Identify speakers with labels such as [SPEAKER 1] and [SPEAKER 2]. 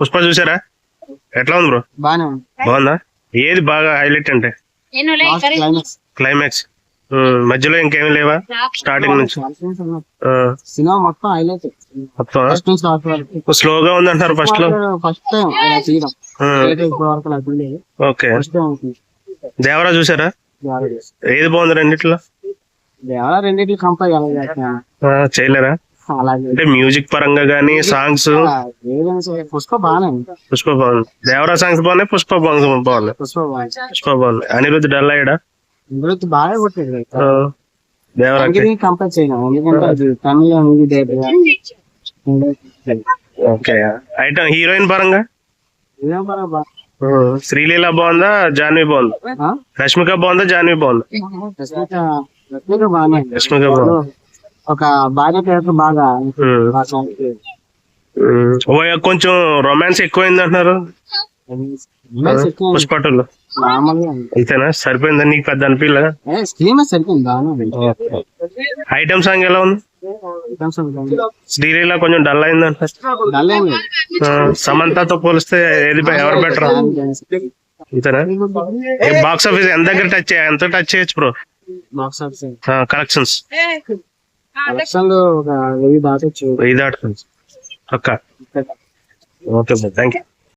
[SPEAKER 1] పుష్ప? చూసారా ఎట్లా ఉంది బ్రో?
[SPEAKER 2] బానే ఉంది.
[SPEAKER 1] బాగుందా? ఏది బాగా హైలైట్ అంటే?
[SPEAKER 2] క్లైమాక్స్
[SPEAKER 1] క్లైమాక్స్ మధ్యలో ఇంకేమీ లేవా? స్టార్టింగ్ నుంచి.
[SPEAKER 2] సినిమా మొత్తం హైలైట్
[SPEAKER 1] మొత్తం స్లోగా ఉంది అంటారు ఫస్ట్లో.
[SPEAKER 2] First time
[SPEAKER 1] okay.
[SPEAKER 2] First time అవుతుంది
[SPEAKER 1] దేవరా చూసారా ఏది బాగుంది రెండిట్లో?
[SPEAKER 2] దేవరా కంపేర్
[SPEAKER 1] చేయలేరా? అంటే మ్యూజిక్ పరంగా గానీ సాంగ్స్?
[SPEAKER 2] ఆ, ఏదైనా సరే పుష్ప బాగానే ఉంది.
[SPEAKER 1] పుష్ప బాగుంది. దేవరా సాంగ్స్ బాగున్నాయి పుష్ప బాగుంది బాగుంది
[SPEAKER 2] పుష్ప బాగుంది.
[SPEAKER 1] పుష్ప బాగుంది. అనిరుద్ధ్ డల్ అయ్యాడా?
[SPEAKER 2] ఇందులో బాగా కొట్టాడు.
[SPEAKER 1] ఆ, దేవరాకి
[SPEAKER 2] కంపేర్ చేయడం ఎందుకంటే అది Tamil movie
[SPEAKER 1] okay. Item heroine పరంగా? ఆ, శ్రీలీల బాగుందా జాన్వి బాగుందా? రష్మిక బాగుందా జాన్వి బాగుందా?
[SPEAKER 2] రష్మిక బాగానే ఉంది.
[SPEAKER 1] రష్మిక బాగుంది.
[SPEAKER 2] ఒక భార్య క్యారెక్టర్ బాగా.
[SPEAKER 1] కొంచెం రొమాన్స్ ఎక్కువైంది అంటున్నారు.
[SPEAKER 2] ఉంది.
[SPEAKER 1] అయితేనా సరిపోయిందా? నీకు పెద్ద
[SPEAKER 2] ఉంది.
[SPEAKER 1] ఐటమ్ సాంగ్ ఎలా ఉంది. శ్రీలీల కొంచెం డల్ అయింది అంటారు సమంతతో పోలిస్తే ఏది ఎవరు బెటర్ అంతేనా? బాక్స్ ఆఫీస్ ఎంత దగ్గర టచ్ ఎంత టచ్ చేయొచ్చు బ్రో
[SPEAKER 2] office.
[SPEAKER 1] కలెక్షన్స్
[SPEAKER 2] ఒక వెయ్యి దాటొచ్చు.
[SPEAKER 1] వెయ్యి దాటుతుంది. ఒక్క ఓకే బ్రో థ్యాంక్ యూ